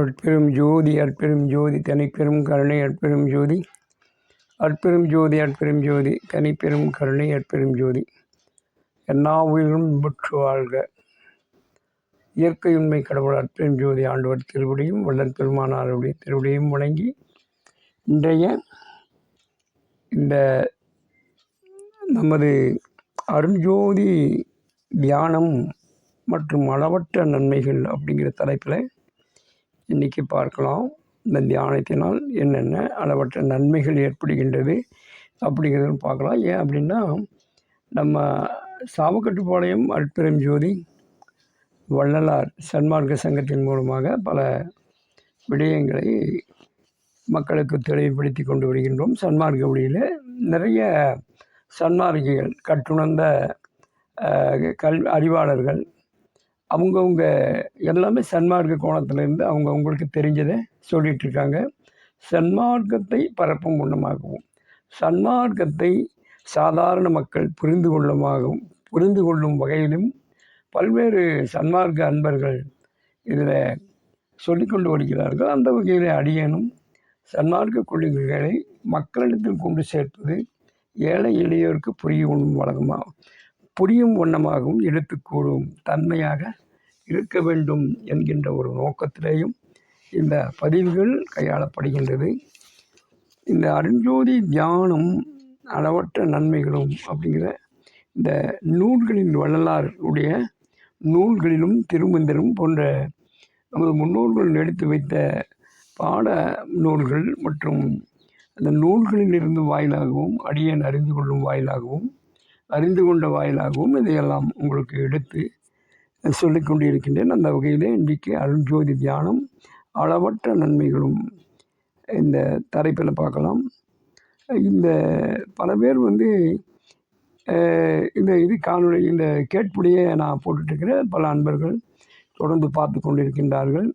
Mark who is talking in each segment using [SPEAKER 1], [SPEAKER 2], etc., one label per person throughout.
[SPEAKER 1] அற்பெரும் ஜோதி அற்பெரும் ஜோதி தனிப்பெரும் கருணை அற்பெரும் ஜோதி. அற்பெரும் ஜோதி அற்பெரும் ஜோதி தனிப்பெரும் கருணை அற்பெரும் ஜோதி. எல்லா உயிரும் பெற்று வாழ்க. இயற்கையுண்மை கடவுள் அற்பெரும் ஜோதி ஆண்டவர் திருவடியும் வள்ளல் பெருமானாருடைய திருவடியும் வழங்கி இன்றைய இந்த நமது அருண்ஜோதி தியானம் மற்றும் அளவற்ற நன்மைகள் அப்படிங்கிற தலைப்பில் இன்றைக்கி பார்க்கலாம். இந்த தியானத்தினால் என்னென்ன அளவற்ற நன்மைகள் ஏற்படுகின்றது அப்படிங்கிறதும் பார்க்கலாம். ஏன் அப்படின்னா நம்ம சாவக்கட்டுப்பாளையம் அற்பெரும் ஜோதி வள்ளலார் சன்மார்க்க சங்கத்தின் மூலமாக பல விடயங்களை மக்களுக்கு தெளிவுபடுத்தி கொண்டு வருகின்றோம். சன்மார்க்க வழியில் நிறைய சன்மார்க்கிகள் கட்டுணர்ந்த கல் அறிவாளர்கள் அவங்கவுங்க எல்லாமே சன்மார்க்க கோணத்திலேருந்து அவங்க அவங்களுக்கு தெரிஞ்சதை சொல்லிகிட்ருக்காங்க சன்மார்க்கத்தை பரப்பும் வண்ணமாகவும் சன்மார்க்கத்தை சாதாரண மக்கள் புரிந்து கொள்ளுமாகவும் புரிந்து கொள்ளும் வகையிலும் பல்வேறு சன்மார்க்க அன்பர்கள் இதில் சொல்லிக்கொண்டு வருகிறார்கள். அந்த வகையில் அடியேனும் சன்மார்க்க கொள்கைகளை மக்களிடத்தில் கொண்டு சேர்ப்பது ஏழை எளியோருக்கு புரியும் வழக்கமாக புரியும் வண்ணமாகவும் எடுத்துக்கூடும் தன்மையாக இருக்க வேண்டும் என்கின்ற ஒரு நோக்கத்திலேயும் இந்த பதிவுகள் கையாளப்படுகின்றது. இந்த அருஞ்சோதி தியானம் அளவற்ற நன்மைகளும் அப்படிங்கிற இந்த நூல்களின் வள்ளலாருடைய நூல்களிலும் திருமந்திரம் போன்ற நமது முன்னோர்கள் எடுத்து வைத்த பாட நூல்கள் மற்றும் அந்த நூல்களிலிருந்து வாயிலாகவும் அடியேன் அறிந்து கொள்ளும் வாயிலாகவும் அறிந்து கொண்ட வாயிலாகவும் இதையெல்லாம் உங்களுக்கு எடுத்து சொல்லிக் கொண்டிருக்கின்றேன். அந்த வகையிலே இன்றைக்கு அருண்ஜோதி தியானம் அளவற்ற நன்மைகளும் இந்த தலைப்பில் பார்க்கலாம். இந்த பல பேர் வந்து இந்த இது காணொளி இந்த கேட்புடையே நான் போட்டுட்ருக்கிறேன் பல அன்பர்கள் தொடர்ந்து பார்த்து கொண்டிருக்கின்றார்கள்.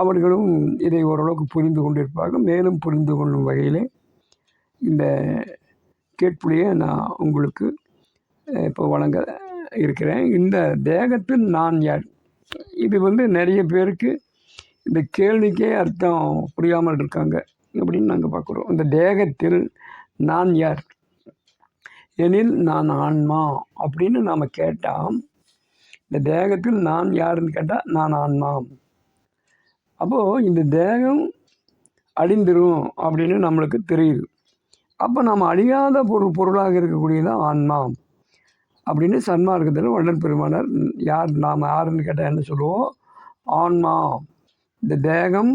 [SPEAKER 1] அவர்களும் இதை ஓரளவுக்கு புரிந்து கொண்டிருப்பார்கள். மேலும் புரிந்து கொள்ளும் வகையிலே இந்த கேட்புடையே நான் உங்களுக்கு இப்போ வழங்க இருக்கிறேன். இந்த தேகத்தில் நான் யார்? இது வந்து நிறைய பேருக்கு இந்த கேள்விக்கே அர்த்தம் புரியாமல் இருக்காங்க அப்படின்னு நாங்கள் பார்க்குறோம் இந்த தேகத்தில் நான் யார்? எனில் நான் ஆன்மா அப்படின்னு நாம் கேட்டால் இந்த தேகத்தில் நான் யாருன்னு கேட்டால் நான் ஆன்மா. அப்போது இந்த தேகம் அழிந்துரும் அப்படின்னு நம்மளுக்கு தெரியுது. அப்போ நம்ம அழியாத பொருள் பொருளாக இருக்கக்கூடியதான் ஆன்மா. அப்படின்னு சன்மார்க்கத்தில் வள்ளல் பெருமானார் யார் நாம் யாருன்னு கேட்டால் என்ன சொல்லுவோம்? ஆன்மா. இந்த தேகம்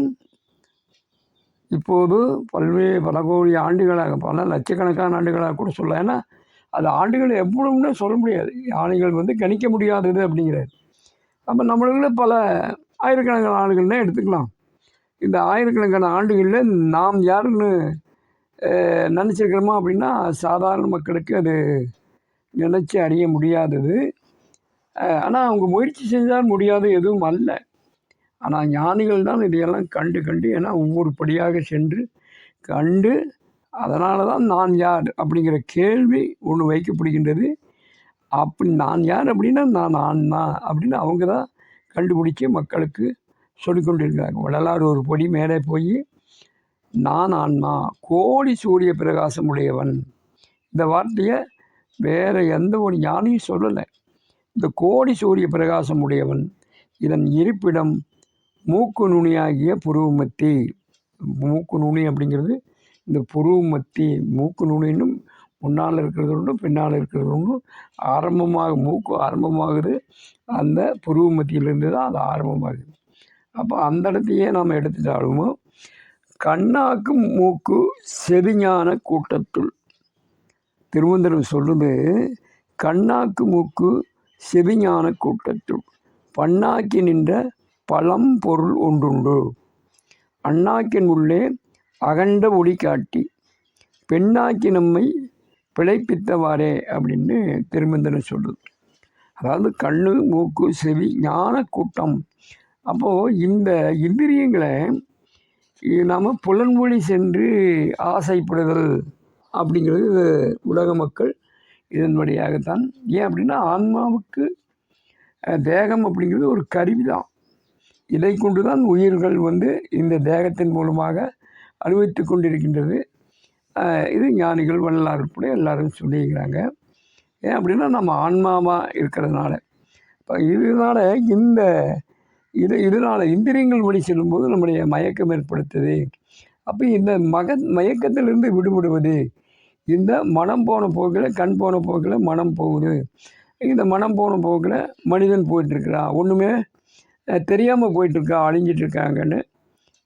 [SPEAKER 1] இப்போது பல்வேறு பல கோடி ஆண்டுகளாக பல லட்சக்கணக்கான ஆண்டுகளாக கூட சொல்லலாம் ஏன்னா அது ஆண்டுகள் எவ்வளவுன்னு சொல்ல முடியாது. யானைகள் வந்து கணிக்க முடியாதது அப்படிங்கிறார். அப்போ நம்மளுக்குள்ள பல ஆயிரக்கணக்கான ஆண்டுகள்னே எடுத்துக்கலாம். இந்த ஆயிரக்கணக்கான ஆண்டுகளில் நாம் யாருன்னு நினச்சிருக்கிறோமா அப்படின்னா சாதாரண மக்களுக்கு அது நினச்சி அறிய முடியாதது. ஆனால் அவங்க முயற்சி செஞ்சால் முடியாது எதுவும் அல்ல. ஆனால் ஞானிகள் தான் இதையெல்லாம் கண்டு கண்டு ஏன்னா ஒவ்வொரு படியாக சென்று கண்டு அதனால தான் நான் யார் அப்படிங்கிற கேள்வி ஒன்று வைக்கப்படுகின்றது. அப்படி நான் யார் அப்படின்னா நான் ஆன்மா அப்படின்னு அவங்க தான் கண்டுபிடிச்சி மக்களுக்கு சொல்லிக்கொண்டிருக்கிறாங்க வள்ளலார் ஒரு படி மேலே போய் நான் ஆன்மா கோடி சூரிய பிரகாசம் உடையவன். இந்த வார்த்தையை வேறு எந்த ஒரு ஞானியும் சொல்லலை. இந்த கோடி சூரிய பிரகாசம் உடையவன் இதன் இருப்பிடம் மூக்கு நுனியாகிய புருவமத்தி. மூக்கு நுனி அப்படிங்கிறது இந்த புருவமத்தி. மூக்கு நுனின்னும் முன்னால் இருக்கிறது ஒன்று பின்னால் இருக்கிறது ஒன்று ஆரம்பமாக மூக்கு ஆரம்பமாகுது. அந்த புருவமத்தியிலிருந்து தான் அது ஆரம்பமாகுது. அப்போ அந்த இடத்தையே நாம் எடுத்துட்டாலும் கண்ணாக்கு மூக்கு செவிஞான கூட்டத்துள் திருமந்திரம் சொல்லுது கண்ணாக்கு மூக்கு செவிஞான கூட்டத்துள் பண்ணாக்கி நின்ற பழம் பொருள் ஒன்றுண்டு. அண்ணாக்கின் உள்ளே அகண்ட ஒளி காட்டி பெண்ணாக்கி நம்மை பிழைப்பித்தவாறே அப்படின்னு திருமந்திரம் சொல்லுது. அதாவது கண்ணு மூக்கு செவி ஞான கூட்டம். அப்போது இந்த இந்திரியங்களை நாம் புலன்மொழி சென்று ஆசைப்படுதல். அப்படிங்கிறது உலக மக்கள் இதன் வழியாகத்தான் ஏன் அப்படின்னா ஆன்மாவுக்கு தேகம் அப்படிங்கிறது ஒரு கருவி தான் இதை கொண்டு தான் உயிர்கள் வந்து இந்த தேகத்தின் மூலமாக அனுபவித்து கொண்டிருக்கின்றது. இது ஞானிகள் வள்ளலார் உட்பட எல்லாரும் சொல்லியிருக்கிறாங்க. ஏன் அப்படின்னா நம்ம ஆன்மாவாக இருக்கிறதுனால. இப்போ இதனால் இந்த இது இதனால் இந்திரியங்கள் வழி செல்லும்போது நம்முடைய மயக்கம் ஏற்படுத்துது. அப்போ இந்த மக மயக்கத்திலிருந்து விடுபடுவது இந்த மனம் போன போக்கில் கண் போன போக்கில் மனம் போகுது. இந்த மனம் போன போக்கில் மனிதன் போயிட்டுருக்கிறான் ஒன்றுமே தெரியாமல் போயிட்டுருக்கா அழிஞ்சிட்டு இருக்காங்கன்னு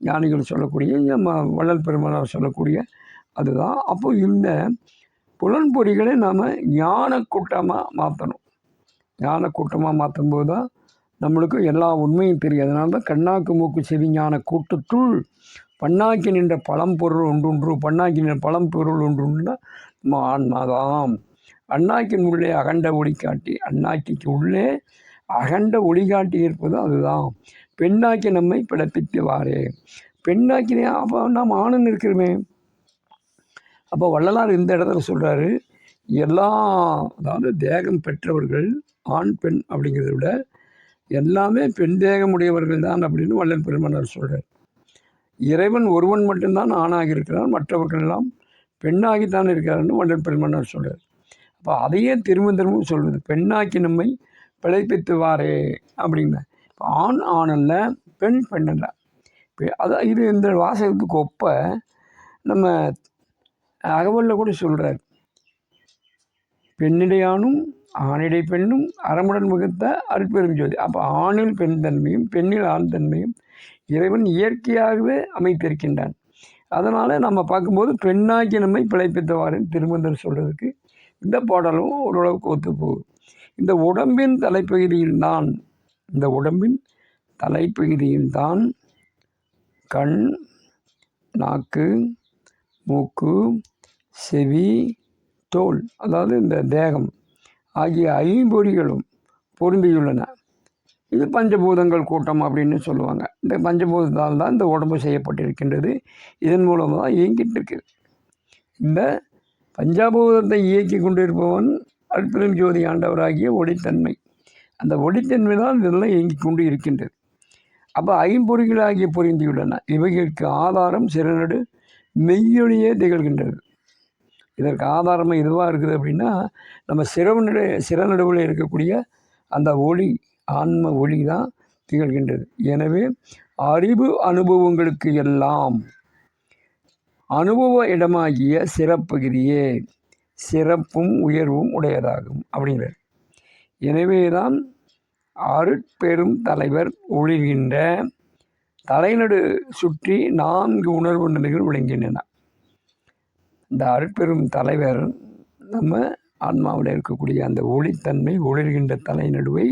[SPEAKER 1] ஞானிகள் சொல்லக்கூடிய நம்ம வள்ளல் பெருமானார் சொல்லக்கூடிய அதுதான். அப்போ இந்த புலன்பொறிகளை நாம் ஞான கூட்டமாக மாற்றணும் ஞான கூட்டமாக மாற்றும்போது தான் நம்மளுக்கு எல்லா உண்மையும் தெரியும். அதனால தான் கண்ணாக்கு மூக்கு செவி ஞான கூட்டத்துள் பண்ணாக்கி நின்ற பழம்பொருள் ஒன்றுன்று பண்ணாக்கி நின்ற பழம்பொருள் ஒன்றுன்னா நம்ம ஆன்மாதாம். அண்ணாக்கின் உள்ளே அகண்ட ஒளி காட்டி அண்ணாக்கிக்கு உள்ளே அகண்ட ஒளி காட்டி இருப்பது அதுதான். பெண்ணாக்கி நம்மை பிறப்பித்து வாரே பெண்ணாக்கினே அப்போ நாம் ஆணுன்னு இருக்கிறோமே. அப்போ வள்ளலார் இந்த இடத்துல சொல்கிறாரு எல்லா அதாவது தேகம் பெற்றவர்கள் ஆண் பெண் அப்படிங்கிறத விட எல்லாமே பெண் தேகம் உடையவர்கள் தான் அப்படின்னு வள்ளல் பெருமன்னர் சொல்கிறார் இறைவன் ஒருவன் மட்டும்தான் ஆணாகி இருக்கிறான் மற்றவர்கள் எல்லாம் பெண்ணாகித்தான் இருக்கிறார்னு வண்டல் பெருமன்னர் சொல்கிறார் அப்போ அதையே திரும்ப திரும்ப சொல்வது பெண்ணாக்கி நம்மை பிழைப்பித்து வாரே அப்படின்னா. இப்போ ஆண் ஆணல்ல பெண் பெண்ணல்ல இப்போ அதான் இது இந்த வாசகத்துக்கு ஒப்ப நம்ம அகவலில் கூட சொல்கிறார் பெண்ணிடையானும் ஆணிடை பெண்ணும் அறமுடன் வகுத்த அற்பெரும் ஜோதி. அப்போ ஆணில் பெண் தன்மையும் பெண்ணில் ஆண் தன்மையும் இறைவன் இயற்கையாகவே அமைத்திருக்கின்றான். அதனால் நம்ம பார்க்கும்போது பெண்ணாக்கி நம்மை பிழைப்பித்தவாறுன்னு திருமந்தர் சொல்கிறதுக்கு இந்த பாடலும் ஓரளவுக்கு ஒத்து இந்த உடம்பின் தலைப்பகுதியில் தான் இந்த உடம்பின் தலைப்பகுதியில் தான் கண் நாக்கு மூக்கு செவி தோல் அதாவது இந்த தேகம் ஆகிய ஐம்பொறிகளும் பொருந்தியுள்ளன. இது பஞ்சபூதங்கள் கூட்டம் அப்படின்னு சொல்லுவாங்க. இந்த பஞ்சபூதத்தால் தான் இந்த உடம்பு செய்யப்பட்டிருக்கின்றது. இதன் மூலமாக தான் இயங்கிட்டு இருக்குது இந்த பஞ்சாபூதத்தை இயக்கி கொண்டிருப்பவன் அற்புதம் ஜோதி ஆண்டவராகிய ஒளித்தன்மை. அந்த ஒளித்தன்மை தான் இதெல்லாம் இயங்கிக் கொண்டு இருக்கின்றது. அப்போ ஐம்பொறிகளாகிய பொருந்தியுள்ளன. இவைகளுக்கு ஆதாரம் சிறநடு மெய்யொழியே திகழ்கின்றது. இதற்கு ஆதாரமாக இதுவாக இருக்குது அப்படின்னா நம்ம சிறவனுடைய சிறநடுவில் இருக்கக்கூடிய அந்த ஒளி ஆன்ம ஒளி தான் திகழ்கின்றது. எனவே அறிவு அனுபவங்களுக்கு எல்லாம் அனுபவ இடமாகிய சிறப்பகுதியே சிறப்பும் உயர்வும் உடையதாகும் அப்படிங்கிறார். எனவேதான் அருட்பெரும் தலைவர் ஒளிர்கின்ற தலைநடு சுற்றி நான்கு உணர்வு நிலைகள் விளங்கின்றன இந்த அருட்பெரும் தலைவர் நம்ம ஆன்மாவில் இருக்கக்கூடிய அந்த ஒளித்தன்மை ஒளிர்கின்ற தலைநடுவை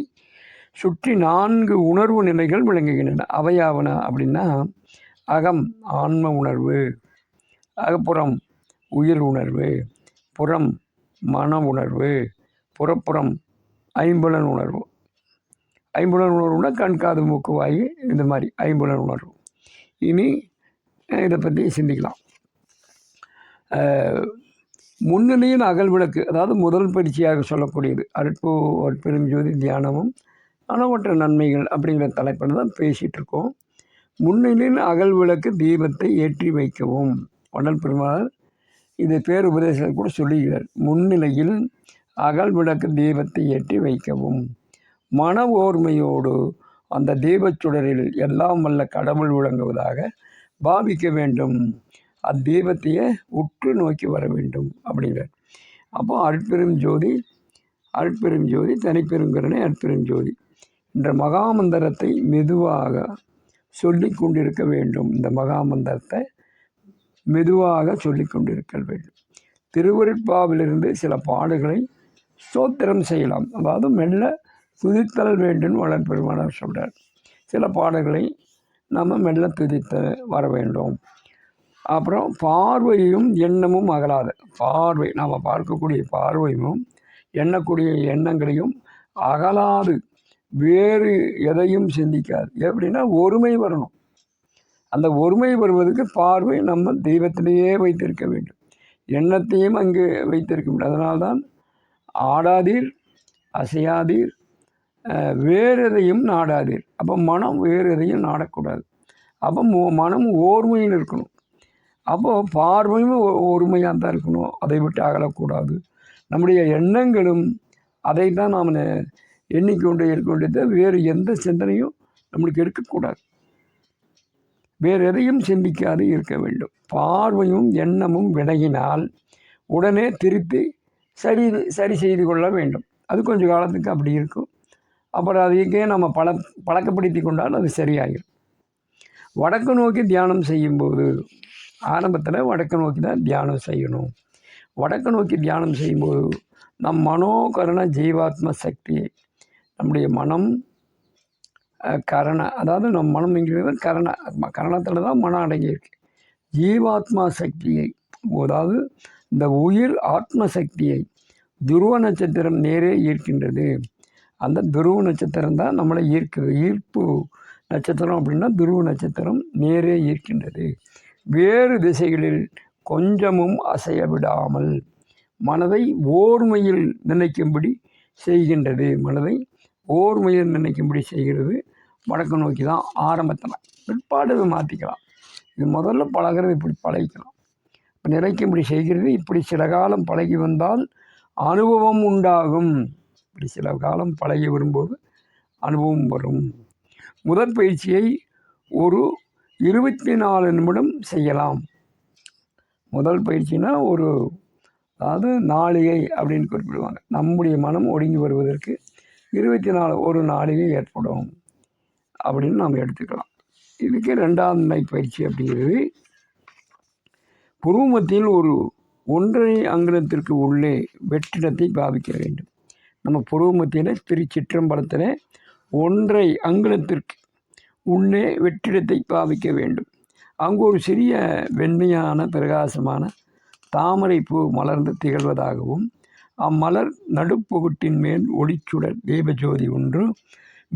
[SPEAKER 1] சுற்றி நான்கு உணர்வு நிலைகள் விளங்குகின்றன. அவையாவன அப்படின்னா அகம் ஆன்ம உணர்வு. அகப்புறம் உயிர் உணர்வு. புறம் மன உணர்வு. புறப்புறம் ஐம்புலன் உணர்வு. ஐம்புலன் உணர்வுனா கண் காது மூக்கு வாய் இந்த மாதிரி ஐம்புலன் உணர்வு. இனி இதை பற்றி சிந்திக்கலாம். முன்னிலையின் அகல் விளக்கு அதாவது முதல் பயிற்சியாக சொல்லக்கூடியது அருட்பு பெருஞ்சோதி தியானமும் அளவற்ற நன்மைகள் அப்படிங்கிற தலைப்பில் தான் பேசிகிட்டு இருக்கோம் அகல் விளக்கு தீபத்தை ஏற்றி வைக்கவும். வடல் பெருமாள் இது பேர் உபதேசத்தை கூட சொல்லுகிறார். முன்னிலையில் அகல் விளக்கு தீபத்தை ஏற்றி வைக்கவும். மன ஓர்மையோடு அந்த தீபச்சுடரில் எல்லாம் வல்ல கடவுள் விளங்குவதாக பாவிக்க வேண்டும். அத்தீபத்தையே உற்று நோக்கி வர வேண்டும் அப்படிங்கிறார். அப்போ அற்பெரும் ஜோதி அற்பெரும் ஜோதி தனிப்பெருங்கரணை அற்பெரும் ஜோதி. என்ற மகாமந்திரத்தை மெதுவாக சொல்லி கொண்டிருக்க வேண்டும். இந்த மகாமந்திரத்தை மெதுவாக சொல்லி கொண்டிருக்க வேண்டும். திருவருட்பாவிலிருந்து சில பாடுகளை ஸ்தோத்திரம் செய்யலாம். அதாவது மெல்ல துதித்தல் வேண்டும் வளர்பெருமானார் சொல்கிறார் சில பாடல்களை நம்ம மெல்ல துதித்து வர வேண்டும். அப்புறம் பார்வையும் எண்ணமும் அகலாது. பார்வை நாம் பார்க்கக்கூடிய பார்வையும் எண்ணக்கூடிய எண்ணங்களையும் அகலாது. வேறு எதையும் சிந்திக்காது. எப்படின்னா ஒருமை வரணும். அந்த ஒருமை வருவதற்கு பார்வை நம்ம தெய்வத்திலேயே வைத்திருக்க வேண்டும். எண்ணத்தையும் அங்கு வைத்திருக்க வேண்டும். அதனால்தான் ஆடாதீர் அசையாதீர் வேறு எதையும் நாடாதீர். அப்போ மனம் வேறு எதையும் நாடக்கூடாது. அப்போ மனம் ஓர்மையில் இருக்கணும். அப்போ பார்வையும் ஒருமையாக தான் இருக்கணும். அதை விட்டு அகலக்கூடாது. நம்முடைய எண்ணங்களும் அதை தான் நாம் எண்ணிக்கொண்டே இருக்க வேண்டியது வேறு எந்த சிந்தனையும் நம்மளுக்கு இருக்கக்கூடாது வேறு எதையும் சிந்திக்காது இருக்க வேண்டும். பார்வையும் எண்ணமும் விலகினால் உடனே திருப்பி சரி சரி செய்து கொள்ள வேண்டும். அது கொஞ்சம் காலத்துக்கு அப்படி இருக்கும். அப்புறம் அதுக்கே நம்ம பழ பழக்கப்படுத்தி கொண்டால் அது சரியாகிடும் வடக்கு நோக்கி தியானம் செய்யும்போது ஆரம்பத்தில் வடக்கு நோக்கி தான் தியானம் செய்யணும். வடக்கு நோக்கி தியானம் செய்யும்போது நம் மனோகரண ஜீவாத்ம சக்தியை நம்முடைய மனம் கரணை அதாவது நம் மனம்ங்கிறது கரணை கரணத்தில் தான் மனம் அடங்கியிருக்கு. ஜீவாத்மா சக்தியை அதாவது இந்த உயிர் ஆத்ம சக்தியை துருவ நட்சத்திரம் நேரே ஈர்க்கின்றது. அந்த துருவ நட்சத்திரம் தான் நம்மளை ஈர்க்குது ஈர்ப்பு நட்சத்திரம் அப்படின்னா துருவ நட்சத்திரம் நேரே ஈர்க்கின்றது. வேறு திசைகளில் கொஞ்சமும் அசைய விடாமல் மனதை ஓர்மையில் நினைக்கும்படி செய்கின்றது. மனதை ஓர்மையில் நினைக்கும்படி செய்கிறது. வடக்கு நோக்கி தான் ஆரம்பத்தில். பிற்பாடு இது மாற்றிக்கலாம் இது முதல்ல பழகிறது இப்படி பழகிக்கலாம். இப்போ நினைக்கும்படி செய்கிறது இப்படி சில காலம் பழகி வந்தால் அனுபவம் உண்டாகும். இப்படி சில காலம் பழகி வரும்போது அனுபவம் வரும். முதற் பயிற்சியை ஒரு இருபத்தி நாலு நிமிடம் செய்யலாம். முதல் பயிற்சினா ஒரு அதாவது நாளிகை அப்படின்னு குறிப்பிடுவாங்க. நம்முடைய மனம் ஒடுங்கி வருவதற்கு இருபத்தி நாலு ஒரு நாளிலும் ஏற்படும். அப்படின்னு நாம் எடுத்துக்கலாம். இதுக்கு ரெண்டாம் நிலை பயிற்சி அப்படிங்கிறது புருவமத்தில் ஒரு ஒன்றரை அங்குலத்திற்கு உள்ளே வெற்றிடத்தை பாவிக்க வேண்டும். நம்ம புருவமத்தியில் திருச்சிற்றம்பலத்தில் ஒன்றை அங்குலத்திற்கு உள்ளே வெற்றிடத்தை பாவிக்க வேண்டும். அங்கு ஒரு சிறிய வெண்மையான பிரகாசமான தாமரை பூ மலர்ந்து திகழ்வதாகவும் அம்மலர் நடுப்புகுட்டின் மேல் ஒளிச்சுடர் தீபஜோதி ஒன்று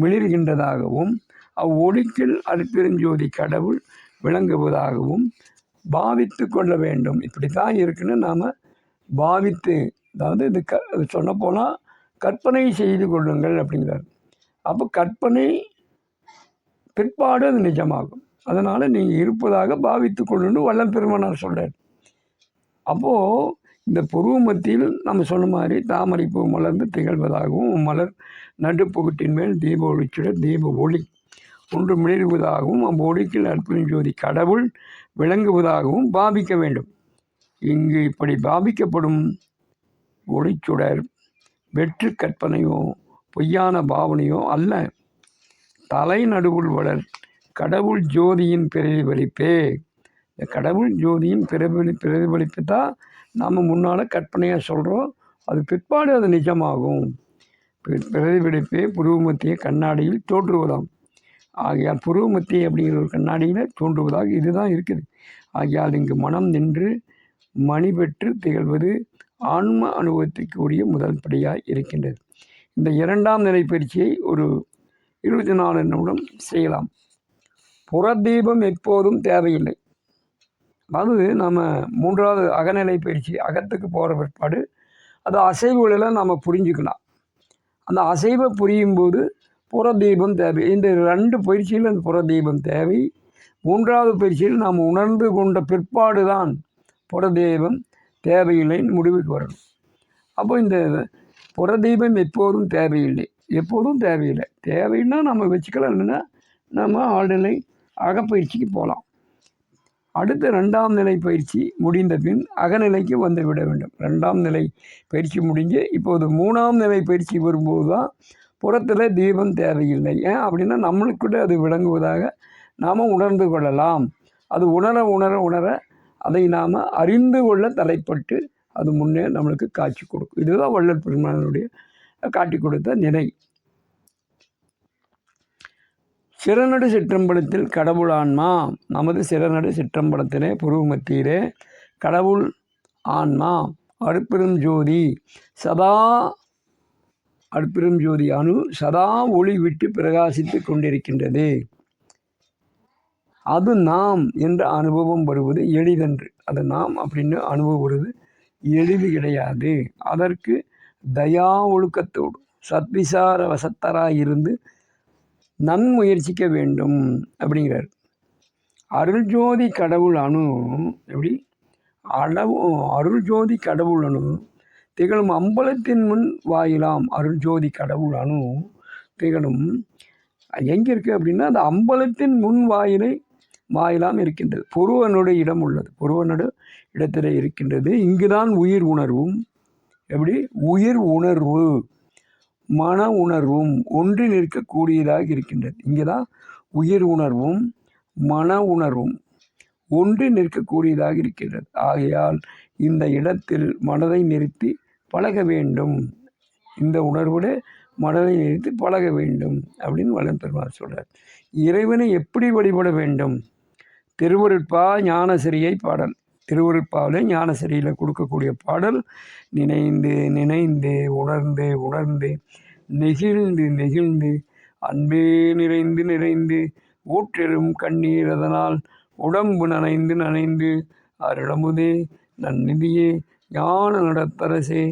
[SPEAKER 1] மிளிர்கின்றதாகவும் அவ்வொளிக்கில் அருட்பெருஞ்சோதி கடவுள் விளங்குவதாகவும் பாவித்து கொள்ள வேண்டும். இப்படி தான் இருக்குன்னு நாம் பாவித்து அதாவது இது க சொன்னப்போனால் கற்பனை செய்து கொள்ளுங்கள் அப்படிங்கிறார். அப்போ கற்பனை பிற்பாடு அது நிஜமாகும். அதனால் நீங்கள் இருப்பதாக பாவித்து கொள்ளுன்னு வல்லம் பெருமானார் சொல்கிறார் அப்போது இந்த புருவ மத்தியில் நம்ம சொன்ன மாதிரி தாமரை பூ மலர்ந்து திகழ்வதாகவும் மலர் நடுப்புகுட்டின் மேல் தீப ஒளிச்சுட தீப ஒளி ஒன்று மிளிர்வதாகவும் அவ்வொளிக்கில் அற்புதம் ஜோதி கடவுள் விளங்குவதாகவும் பாவிக்க வேண்டும். இங்கு இப்படி பாவிக்கப்படும் ஒளிச்சுடர் வெற்று கற்பனையோ பொய்யான பாவனையோ அல்ல. தலை நடுவுள் வளர் கடவுள் ஜோதியின் பிரதிபலிப்பே இந்த கடவுள் ஜோதியின் பிரதிபலி பிரதிபலிப்பு தான் நாம் முன்னால் கற்பனையாக சொல்கிறோம் அது பிற்பாடு அது நிஜமாகும். பிர- பிரதிபலிப்பே புருவமத்திய கண்ணாடியில் தோன்றுவதாம். ஆகையால் புருவமத்தி அப்படிங்கிற ஒரு கண்ணாடியில் தோன்றுவதாக இதுதான் இருக்குது. ஆகையால் இங்கு மனம் நின்று மணி பெற்று திகழ்வது ஆன்ம அனுபவத்திற்கு உரிய முதல் படியாக இருக்கின்றது. இந்த இரண்டாம் நிலை பயிற்சியை ஒரு இருபத்தி நாலு நிமிடம் செய்யலாம். புறதீபம் எப்போதும் தேவையில்லை. அதாவது நம்ம மூன்றாவது அகநிலை பயிற்சி அகத்துக்கு போகிற பிற்பாடு அது அசைவுகளெல்லாம் நம்ம புரிஞ்சுக்கலாம் அந்த அசைவை புரியும் போது புறதீபம் தேவை. இந்த ரெண்டு பயிற்சியில் அந்த புறதீபம் தேவை. மூன்றாவது பயிற்சியில் நாம் உணர்ந்து கொண்ட பிற்பாடு தான் புறதீபம் தேவையில்லைன்னு முடிவுக்கு வரணும். அப்போ இந்த புறதீபம் எப்போதும் தேவையில்லை. எப்போதும் தேவையில்லை. தேவைன்னா நம்ம வச்சுக்கலாம். இல்லைன்னா நம்ம ஆழ்நிலை அகப்பயிற்சிக்கு போகலாம். அடுத்த ரெண்டாம் நிலை பயிற்சி முடிந்த பின் அகநிலைக்கு வந்து விட வேண்டும். ரெண்டாம் நிலை பயிற்சி முடிஞ்சு இப்போது மூணாம் நிலை பயிற்சி வரும்போது தான் புறத்தில் தீபம் தேவையில்லை. ஏன் அப்படின்னா நம்மளுக்குள்ள அது விளங்குவதாக நாம் உணர்ந்து கொள்ளலாம். அது உணர உணர உணர அதை நாம் அறிந்து கொள்ள தலைப்பட்டு அது முன்னே நம்மளுக்கு காட்சி கொடுக்கும். இதுதான் வள்ளல் பெருமானுடைய காட்டி கொடுத்த நிலை. சிறநடு சிற்றம்பலத்தில் கடவுள் ஆன்மா நமது சிறநடு சிற்றம்பலத்திலே புருவமத்தியிலே கடவுள் ஆன்மா அருட்பெரும் ஜோதி சதா அருட்பெரும் ஜோதி அணு சதா ஒளி விட்டு பிரகாசித்து கொண்டிருக்கின்றது. அது நாம் என்ற அனுபவம் வருவது எளிதன்று. அது நாம் அப்படின்னு அனுபவம் வருவது எளிது கிடையாது. அதற்கு தயா ஒழுக்கத்தோடு சத்விசார வசத்தராக இருந்து நன்முயற்சிக்க வேண்டும் அப்படிங்கிறார். அருள்ஜோதி கடவுள் அணு எப்படி? அளவு அருள்ஜோதி கடவுள் அணு திகழும் அம்பலத்தின் முன் வாயிலாம் அருள்ஜோதி கடவுள் அணு திகழும் எங்கே இருக்குது அப்படின்னா அந்த அம்பலத்தின் முன் வாயிலை வாயிலாம் இருக்கின்றது. பொருவனுடைய இடம் உள்ளது. பொருவனோட இடத்திலே இருக்கின்றது. இங்குதான் உயிர் உணர்வும் எப்படி? உயிர் உணர்வு. மன உணர்வும் ஒன்றி நிற்கக்கூடியதாக இருக்கின்றது. இங்கே தான் உயிர் உணர்வும் மன உணர்வும் ஒன்றி நிற்கக்கூடியதாக இருக்கின்றது. ஆகையால் இந்த இடத்தில் மனதை நிறுத்தி பழக வேண்டும். இந்த உணர்வோடு மனதை நிறுத்தி பழக வேண்டும் அப்படின்னு வளம் பெருமாள் சொல்கிறார் இறைவனை எப்படி வழிபட வேண்டும்? திருவருட்பா ஞானசிரியை பாடல். திருவருட்பாவிலே ஞானசிரியில் கொடுக்கக்கூடிய பாடல் நினைந்து நினைந்து உணர்ந்து உணர்ந்து நெகிழ்ந்து நெகிழ்ந்து அன்பே நிறைந்து நிறைந்து ஊற்றெறும் கண்ணீர் அதனால் உடம்பு நனைந்து நனைந்து அருளமுதே நன்னிதியே ஞான நடத்தரசே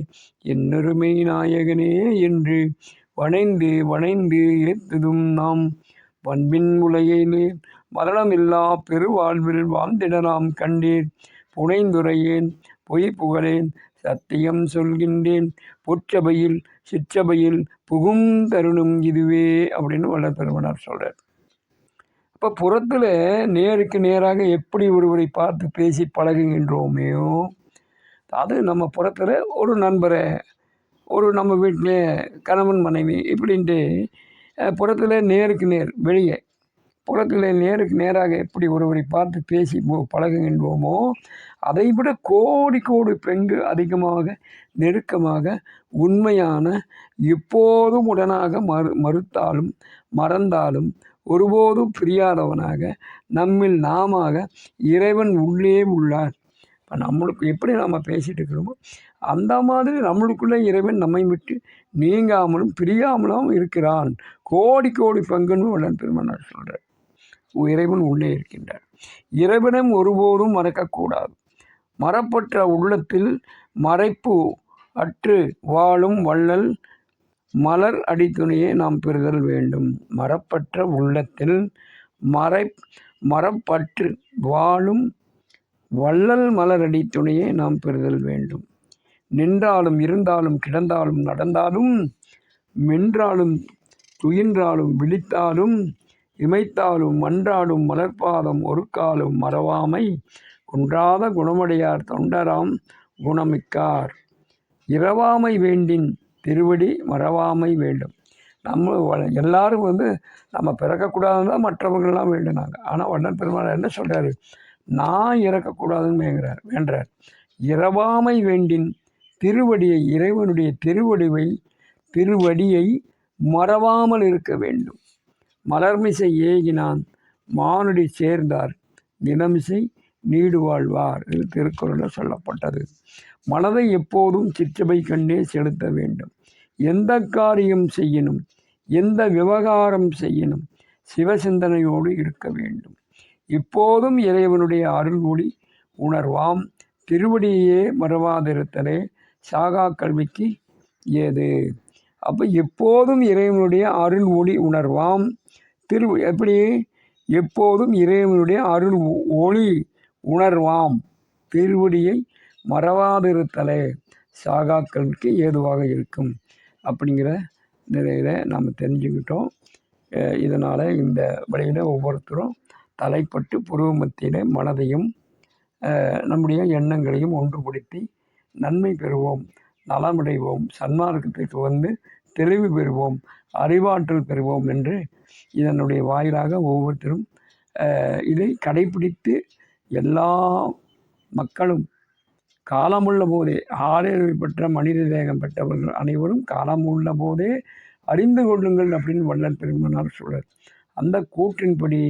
[SPEAKER 1] என்னொருமை நாயகனே என்று வணைந்து வணைந்து ஏத்துதும் நாம் பண்பின் உலகிலே மரணமில்லா பெருவாழ்வில் வாழ்ந்திடலாம் கண்டீர் புனைந்துரையேன் பொய் புகழேன் சத்தியம் சொல்கின்றேன். பொற்றபையில் சிற்றபையில் புகும் தருணம் இதுவே அப்படின்னு வல்லப்பெருமனார் சொல்கிறார் இப்போ புறத்தில் நேருக்கு நேராக எப்படி ஒருவரை பார்த்து பேசி பழகுகின்றோமே? அது நம்ம புறத்தில் ஒரு நண்பரை ஒரு நம்ம வீட்டில் கணவன் மனைவி இப்படின்ட்டு புறத்தில் நேருக்கு நேர் வெளியே புறத்தில் நேருக்கு நேராக எப்படி ஒருவரை பார்த்து பேசி பழகுகின்றோமோ அதை விட கோடி கோடி பெண்கள் அதிகமாக நெருக்கமாக உண்மையான எப்போதும் உடனாக மறு மறுத்தாலும் மறந்தாலும் ஒருபோதும் பிரியாதவனாக நம்மில் நாம இறைவன் உள்ளே உள்ளார். இப்போ நம்மளுக்கு எப்படி நாம் பேசிகிட்டு இருக்கிறோமோ அந்த மாதிரி நம்மளுக்குள்ளே இறைவன் நம்மை விட்டு நீங்காமலும் பிரியாமலும் இருக்கிறான். கோடி கோடி பங்குன்னு உடன் பெருமனார் சொல்கிறார் இறைவன் உள்ளே இருக்கின்றார். இறைவனும் ஒருபோதும் மறக்கக்கூடாது. மறப்பற்ற உள்ளத்தில் மறைப்பு அற்று வாழும் வள்ளல் மலர் அடித்துணையை நாம் பெறுதல் வேண்டும். மரப்பற்ற உள்ளத்தில் மறை மரப்பற்று வாழும் வள்ளல் மலர் அடித்துணையை நாம் பெறுதல் வேண்டும். நின்றாலும் இருந்தாலும் கிடந்தாலும் நடந்தாலும் மென்றாலும் துயின்றாலும் விழித்தாலும் இமைத்தாலும் மன்றாடும் மலர்பாதம் ஒரு காலும் மறவாமை. குன்றாத குணமடையார் தொண்டராம் குணமிக்கார். இரவாமை வேண்டின் திருவடி மறவாமை வேண்டும். நம்ம எல்லாரும் வந்து நம்ம பிறக்கக்கூடாதுன்னு தான் மற்றவங்கள்லாம் வேண்டினாங்க. ஆனால் வண்ணன் பெருமாள் என்ன சொல்கிறாரு நான் இறக்கக்கூடாதுன்னு வேங்குறார் வேண்டார் இரவாமை வேண்டின் திருவடியை இறைவனுடைய திருவடிவை திருவடியை மறவாமல் இருக்க வேண்டும். மலர்மிசை ஏகினான். மானுடி சேர்ந்தார். நிலமிசை நீடு வாழ்வார் இது திருக்குறளில் சொல்லப்பட்டது. மனதை எப்போதும் சிற்றபை கண்டே செலுத்த வேண்டும். எந்த காரியம் செய்யணும் எந்த விவகாரம் செய்யணும் சிவசிந்தனையோடு இருக்க வேண்டும். இப்போதும் இறைவனுடைய அருள் ஒளி உணர்வாம். திருவடியே மறவாதிருத்தலே சாகா கல்விக்கு ஏது? அப்போ எப்போதும் இறைவனுடைய அருள் ஒளி உணர்வாம். திரு எப்படி? எப்போதும் இறைவனுடைய அருள் ஒளி உணர்வாம். திருவடியை மறவாதிருத்தலே. சாகாக்களுக்கு ஏதுவாக இருக்கும். அப்படிங்கிற நிலையில் நாம் தெரிஞ்சுக்கிட்டோம். இதனால் இந்த வழியில் ஒவ்வொருத்தரும் தலைப்பட்டு புருவ மத்தியில் மனதையும் நம்முடைய எண்ணங்களையும் ஒன்றுபடுத்தி நன்மை பெறுவோம் நலமடைவோம் சன்மார்க்கத்திற்கு வந்து தெளிவு பெறுவோம் அறிவாற்றல் பெறுவோம் என்று இதனுடைய வாயிலாக ஒவ்வொருத்தரும் இதை கடைபிடித்து எல்லா மக்களும் காலமுள்ள போதே ஆறறிவு பெற்ற மனித தேகம் பெற்றவர்கள் அனைவரும் காலம் போதே அறிந்து கொள்ளுங்கள் அப்படின்னு வள்ளல் பெருமனார் சொல்றார். அந்த கூற்றின்படி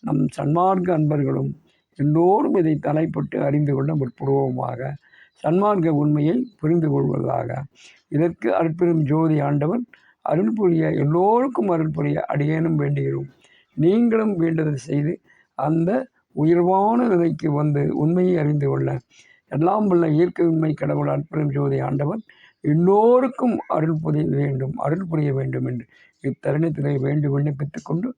[SPEAKER 1] நம் சன்மார்க்க அன்பர்களும் எல்லோரும் இதை தலைப்பட்டு அறிந்து கொள்ள முற்படுவோமாக. சன்மார்க்க உண்மையை புரிந்து கொள்வதாக. இதற்கு அற்பெரும் ஜோதி ஆண்டவன் அருள் புரிய எல்லோருக்கும் அருள் புரிய அடியேனும் வேண்டுகிறோம் நீங்களும் வேண்டுதல் செய்து அந்த உயர்வான நிலைக்கு வந்து உண்மையை அறிந்து கொள்ள. எல்லாம் உள்ள இயற்கை உண்மை கடவுள் அற்புதம் ஜோதி ஆண்டவன் எல்லோருக்கும் அருள் புரிய வேண்டும் அருள் புரிய வேண்டும் என்று இத்தருணத்திலே வேண்டும் விண்ணப்பித்துக் கொண்டு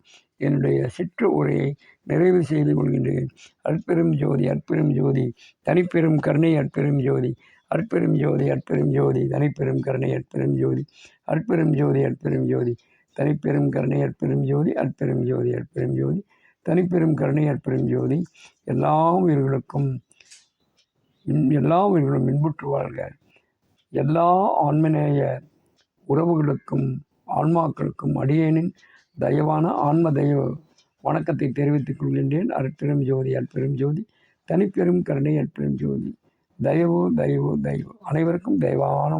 [SPEAKER 1] என்னுடைய சிற்று உரையை நிறைவு செய்து கொள்கின்றேன். அற்பெரும் ஜோதி அற்பெரும் ஜோதி தனிப்பெரும் கருணை அற்பெரும் ஜோதி அற்பெரும் ஜோதி அற்பெரும் ஜோதி தனிப்பெரும் கருணை அற்பெரும் ஜோதி அற்பெரும் ஜோதி அற்பெரும் ஜோதி தனிப்பெரும் கருணை அற்பெரும் ஜோதி அற்பெரும் ஜோதி அற்பெரும் ஜோதி தனிப்பெரும் கருணை அற்பெரும் ஜோதி எல்லா உயிர்களுக்கும் எல்லா உயிர்களும் இன்புற்று வாழ்க எல்லா ஆன்மநேய உறவுகளுக்கும் ஆன்மாக்களுக்கும் அடியேனின் தயவான ஆன்ம தயவு வணக்கத்தை தெரிவித்துக் கொள்கின்றேன் அற்பெரும் ஜோதி அற்பெரும் ஜோதி தனிப்பெரும் கருணை அற்பெரும் ஜோதி தயவு தயவு தயவு. அனைவருக்கும் தயவான